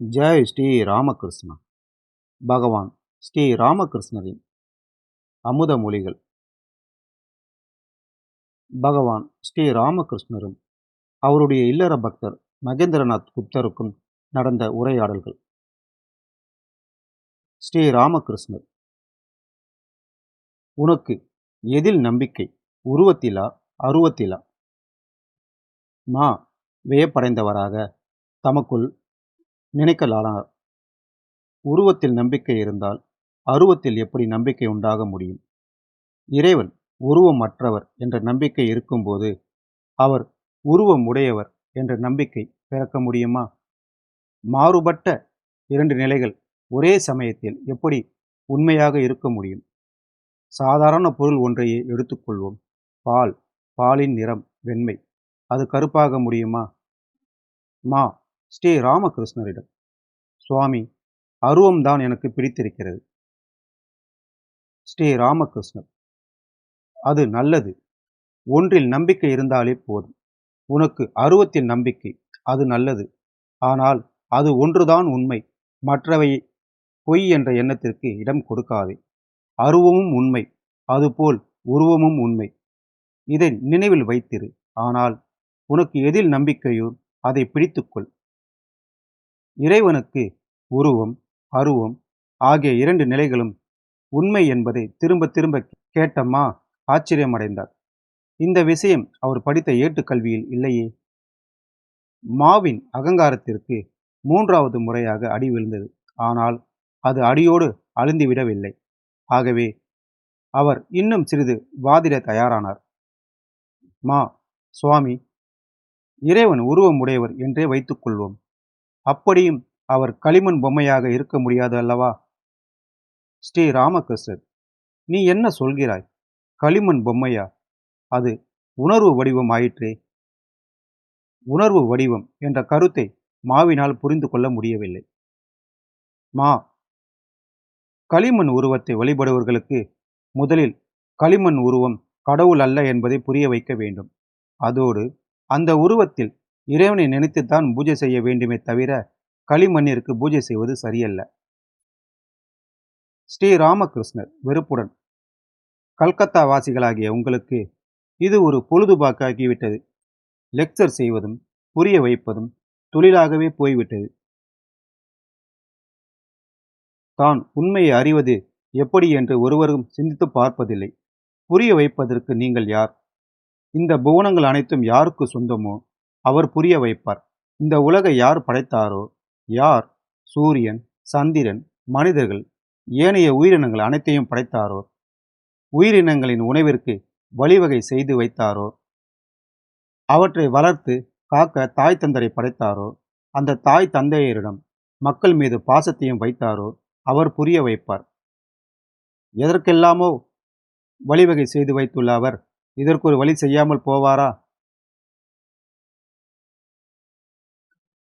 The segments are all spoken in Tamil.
ஜெய் ஸ்ரீ ராமகிருஷ்ணா. பகவான் ஸ்ரீ ராமகிருஷ்ணரின் அமுத மொழிகள். பகவான் ஸ்ரீ ராமகிருஷ்ணரும் அவருடைய இல்லற பக்தர் மகேந்திரநாத் குப்தருக்கும் நடந்த உரையாடல்கள். ஸ்ரீ ராமகிருஷ்ணர். உனக்கு எதில் நம்பிக்கை? உருவத்திலா? அருவத்திலா? மா வியப்படைந்தவராக தமக்குள் நினைக்கலானார் உருவத்தில் நம்பிக்கை இருந்தால் அருவத்தில் எப்படி நம்பிக்கை உண்டாக முடியும்? இறைவன் உருவம் அற்றவர் என்ற நம்பிக்கை இருக்கும்போது அவர் உருவம் உடையவர் என்ற நம்பிக்கை பிறக்க முடியுமா? மாறுபட்ட இரண்டு நிலைகள் ஒரே சமயத்தில் எப்படி உண்மையாக இருக்க முடியும்? சாதாரண பொருள் ஒன்றையே எடுத்துக்கொள்வோம். பால் பாலின் நிறம் வெண்மை. அது கருப்பாக முடியுமா? மா ஸ்ரீ ராமகிருஷ்ணரிடம் சுவாமி அருவம்தான் எனக்கு பிடித்திருக்கிறது. ஸ்ரீ ராமகிருஷ்ணர் அது நல்லது. ஒன்றில் நம்பிக்கை இருந்தாலே போதும். உனக்கு அருவத்தில் நம்பிக்கை அது நல்லது. ஆனால் அது ஒன்றுதான் உண்மை. மற்றவை பொய் என்ற எண்ணத்திற்கு இடம் கொடுக்காதே. அருவமும் உண்மை. அதுபோல் உருவமும் உண்மை. இதை நினைவில் வைத்திரு. ஆனால் உனக்கு எதில் நம்பிக்கையோ அதை பிடித்துக்கொள். இறைவனுக்கு உருவம் அருவம் ஆகிய இரண்டு நிலைகளும் உண்மை என்பதை திரும்ப திரும்ப கேட்டம்மா ஆச்சரியமடைந்தார். இந்த விஷயம் அவர் படித்த ஏட்டுக்கல்வியில் இல்லையே? மாவின் அகங்காரத்திற்கு மூன்றாவது முறையாக அடி விழுந்தது. ஆனால் அது அடியோடு அழுந்திவிடவில்லை. ஆகவே அவர் இன்னும் சிறிது வாதிட தயாரானார். மா சுவாமி இறைவன் உருவம் உடையவர் என்றே வைத்துக்கொள்வோம். அப்படியும் அவர் களிமண் பொம்மையாக இருக்க முடியாது அல்லவா? ஸ்ரீ ராமகிருஷ்ணர் நீ என்ன சொல்கிறாய்? களிமண் பொம்மையா? அது உணர்வு வடிவம் ஆயிற்றே. உணர்வு வடிவம் என்ற கருத்தை மாவினால் புரிந்து கொள்ள முடியவில்லை. மா களிமண் உருவத்தை வழிபடுவர்களுக்கு முதலில் களிமண் உருவம் கடவுள் அல்ல என்பதை புரிய வைக்க வேண்டும். அதோடு அந்த உருவத்தில் இறைவனை நினைத்துத்தான் பூஜை செய்ய வேண்டுமே தவிர களிமண்ணிற்கு பூஜை செய்வது சரியல்ல. ஸ்ரீ ராமகிருஷ்ணர் வெறுப்புடன் கல்கத்தா வாசிகளாகிய உங்களுக்கு இது ஒரு பொழுதுபாக்காகிவிட்டது. லெக்சர் செய்வதும் புரிய வைப்பதும் தொழிலாகவே போய்விட்டது. தான் உண்மையை அறிவது எப்படி என்று ஒருவரும் சிந்தித்து பார்ப்பதில்லை. புரிய வைப்பதற்கு நீங்கள் யார்? இந்த புவனங்கள் அனைத்தும் யாருக்கு சொந்தமோ? அவர் புரிய வைப்பார். இந்த உலகை யார் படைத்தாரோ? யார்? சூரியன் சந்திரன் மனிதர்கள். ஏனைய உயிரினங்கள் அனைத்தையும் படைத்தாரோ? உயிரினங்களின் உணவிற்கு வழிவகை செய்து வைத்தாரோ? அவற்றை வளர்த்து காக்க தாய் தந்தரை படைத்தாரோ? அந்த தாய் தந்தையரிடம் மக்கள் மீது பாசத்தையும் வைத்தாரோ? அவர் புரிய வைப்பார். எதற்கெல்லாமோ வழிவகை செய்து வைத்துள்ள அவர் இதற்கு ஒரு வழி செய்யாமல் போவாரா?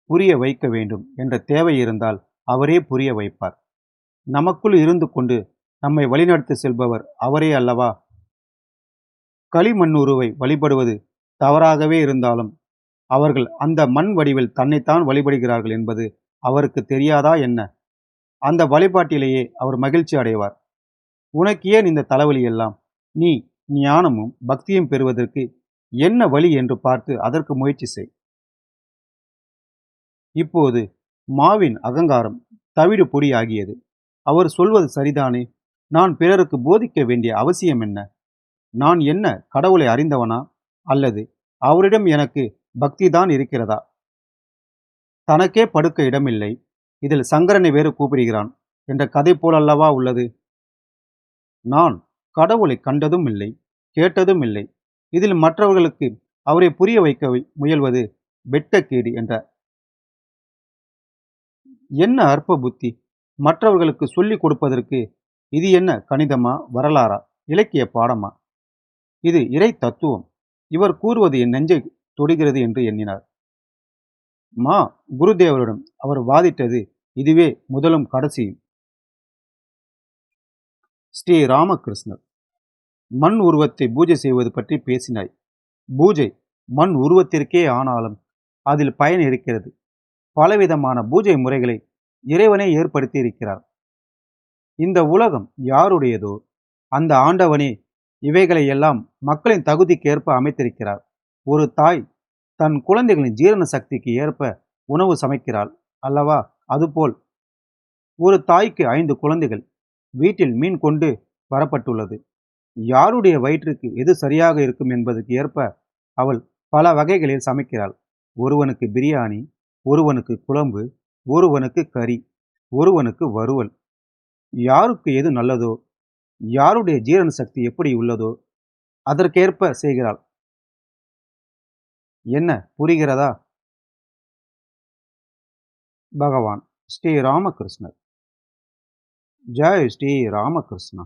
புரிய வைக்க வேண்டும் என்ற தேவை இருந்தால் அவரே புரிய வைப்பார். நமக்குள் இருந்து கொண்டு நம்மை வழிநடத்தி செல்பவர் அவரே அல்லவா? களிமண்ணுருவை வழிபடுவது தவறாகவே இருந்தாலும் அவர்கள் அந்த மண் வடிவில் தன்னைத்தான் வழிபடுகிறார்கள் என்பது அவருக்கு தெரியாதா என்ன? அந்த வழிபாட்டிலேயே அவர் மகிழ்ச்சி அடைவார். உனக்கு ஏன் இந்த தலைவலி எல்லாம்? நீ ஞானமும் பக்தியும் பெறுவதற்கு என்ன வழி என்று பார்த்து அதற்கு முயற்சி செய். இப்போது மாவின் அகங்காரம் தவிடு பொடியாகியது. அவர் சொல்வது சரிதானே? நான் பிறருக்கு போதிக்க வேண்டிய அவசியம் என்ன? நான் என்ன கடவுளை அறிந்தவனா? அல்லது அவரிடம் எனக்கு பக்திதான் இருக்கிறதா? தனக்கே படுக்க இடமில்லை. இதில் சங்கரனை வேறு கூப்பிடுகிறான். என்ற கதை போலல்லவா உள்ளது? நான் கடவுளை கண்டதும் இல்லை கேட்டதும் இல்லை. இதில் மற்றவர்களுக்கு அவரை புரிய வைக்க முயல்வது வெட்டக்கேடு என்ற என்ன அற்ப புத்தி? மற்றவர்களுக்கு சொல்லிக் கொடுப்பதற்கு இது என்ன கணிதமா வரலாறா? இலக்கிய பாடமா? இது இறை தத்துவம். இவர் கூறுவது என் நெஞ்சை தொடுகிறது என்று எண்ணினார். மா குருதேவரிடம் அவர் வாதிட்டது இதுவே முதலும் கடைசியும். ஸ்ரீ ராமகிருஷ்ணர். மண் உருவத்தை பூஜை செய்வது பற்றி பேசினாய். பூஜை மண் உருவத்திற்கே ஆனாலும் அதில் பயன் இருக்கிறது. பலவிதமான பூஜை முறைகளை இறைவனே ஏற்படுத்தி இருக்கிறார். இந்த உலகம் யாருடையதோ அந்த ஆண்டவனே இவைகளை எல்லாம் மக்களின் தகுதிக்கேற்ப அமைத்திருக்கிறார். ஒரு தாய் தன் குழந்தைகளின் ஜீரண சக்திக்கு ஏற்ப உணவு சமைக்கிறாள் அல்லவா? அதுபோல் ஒரு தாய்க்கு ஐந்து குழந்தைகள் வீட்டில் மீன் கொண்டு வரப்பட்டுள்ளது. யாருடைய வயிற்றுக்கு எது சரியாக இருக்கும் என்பதற்கு ஏற்ப அவள் பல வகைகளில் சமைக்கிறாள். ஒருவனுக்கு பிரியாணி ஒருவனுக்கு குழம்பு ஒருவனுக்கு கறி ஒருவனுக்கு வறுவல். யாருக்கு எது நல்லதோ யாருடைய ஜீரண சக்தி எப்படி உள்ளதோ அதற்கேற்ப செய்கிறாள். என்ன புரிகிறதா? பகவான் ஸ்ரீ ராமகிருஷ்ணர். ஜெய் ஸ்ரீ ராமகிருஷ்ணா.